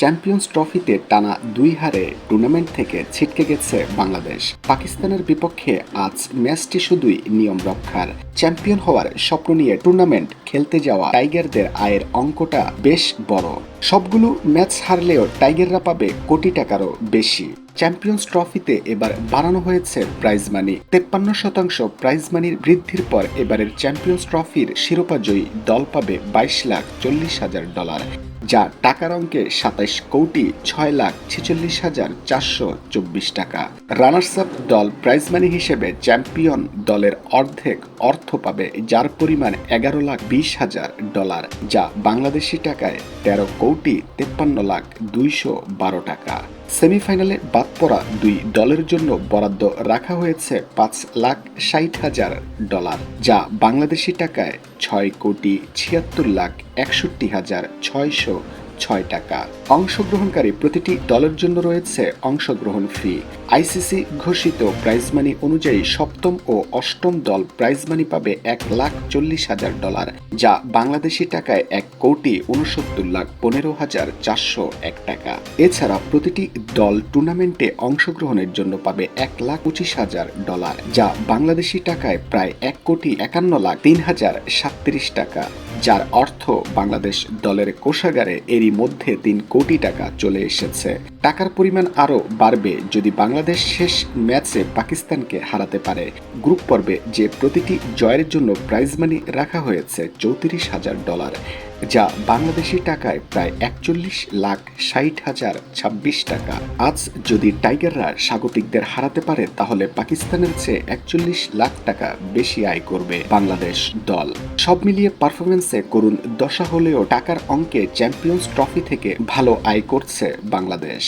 Champions ট্রফিতে টানা দুই হারে টুর্নামেন্ট থেকে ছিটকে গেছে বাংলাদেশ। পাকিস্তানের বিপক্ষে আজ ম্যাচটি শুধুই নিয়ম রক্ষার। চ্যাম্পিয়ন হওয়ার স্বপ্ন নিয়ে টুর্নামেন্ট খেলতে যাওয়া টাইগারদের আয়ের অঙ্কটা বেশ বড়। সবগুলো ম্যাচ হারলেও টাইগাররা পাবে কোটি টাকারও বেশি। চ্যাম্পিয়ন্স ট্রফিতে এবার বাড়ানো হয়েছে প্রাইজ মানি তেপ্পান্ন শতাংশ প্রাইজ মানির বৃদ্ধির পর এবারের চ্যাম্পিয়ন্স ট্রফির শিরোপাজয়ী দল পাবে বাইশ লাখ চল্লিশ হাজার ডলার যা টাকার অঙ্কে সাতাইশ কোটি ছয় লাখ ছেচল্লিশ হাজার চারশো চব্বিশ টাকা। রানার্স আপ দল প্রাইজ মানি হিসেবে চ্যাম্পিয়ন দলের অর্ধেক অর্থ পাবে, যার পরিমাণ এগারো লাখ বিশ হাজার ডলার, যা বাংলাদেশি টাকায় তেরো কোটি তেপ্পান্ন লাখ দুইশো বারো টাকা। সেমিফাইনালে বাদ পড়া দুই দলের জন্য বরাদ্দ রাখা হয়েছে পাঁচ লাখ ষাট হাজার ডলার, যা বাংলাদেশি টাকায় ছয় কোটি ছিয়াত্তর লাখ একষট্টি হাজার ছয়শো Então, ছয় টাকা। অংশগ্রহণকারী প্রতিটি দলের জন্য রয়েছে অংশগ্রহণ ফি। আইসিসি ঘোষিত প্রাইজ মানি অনুযায়ী সপ্তম ও অষ্টম দল প্রাইজ মানি পাবে এক লাখ চল্লিশ হাজার ডলার, যা বাংলাদেশি টাকায় এক কোটি উনসত্তর লাখ পনেরো হাজার চারশো এক টাকা। এছাড়া প্রতিটি দল টুর্নামেন্টে অংশগ্রহণের জন্য পাবে এক লাখ পঁচিশ হাজার ডলার, যা বাংলাদেশি টাকায় প্রায় এক কোটি একান্ন লাখ তিন হাজার সাতত্রিশ টাকা, যার অর্থ বাংলাদেশ দলের কোষাগারে এরই মধ্যে তিন কোটি টাকা চলে এসেছে। টাকার পরিমাণ আরও বাড়বে যদি বাংলাদেশ শেষ ম্যাচে পাকিস্তানকে হারাতে পারে। গ্রুপ পর্বে যে প্রতিটি জয়ের জন্য প্রাইজ মানি রাখা হয়েছে চৌত্রিশ হাজার ডলার। যা বাংলাদেশি টাকায় প্রায় একচল্লিশ লাখ ষাট হাজার ছাব্বিশ টাকা। আজ যদি টাইগাররা স্বাগতিকদের হারাতে পারে, তাহলে পাকিস্তানের চেয়ে একচল্লিশ লাখ টাকা বেশি আয় করবে বাংলাদেশ দল। সব মিলিয়ে পারফরমেন্সে করুন দশা হলেও টাকার অঙ্কে চ্যাম্পিয়ন্স ট্রফি থেকে ভালো আয় করছে বাংলাদেশ।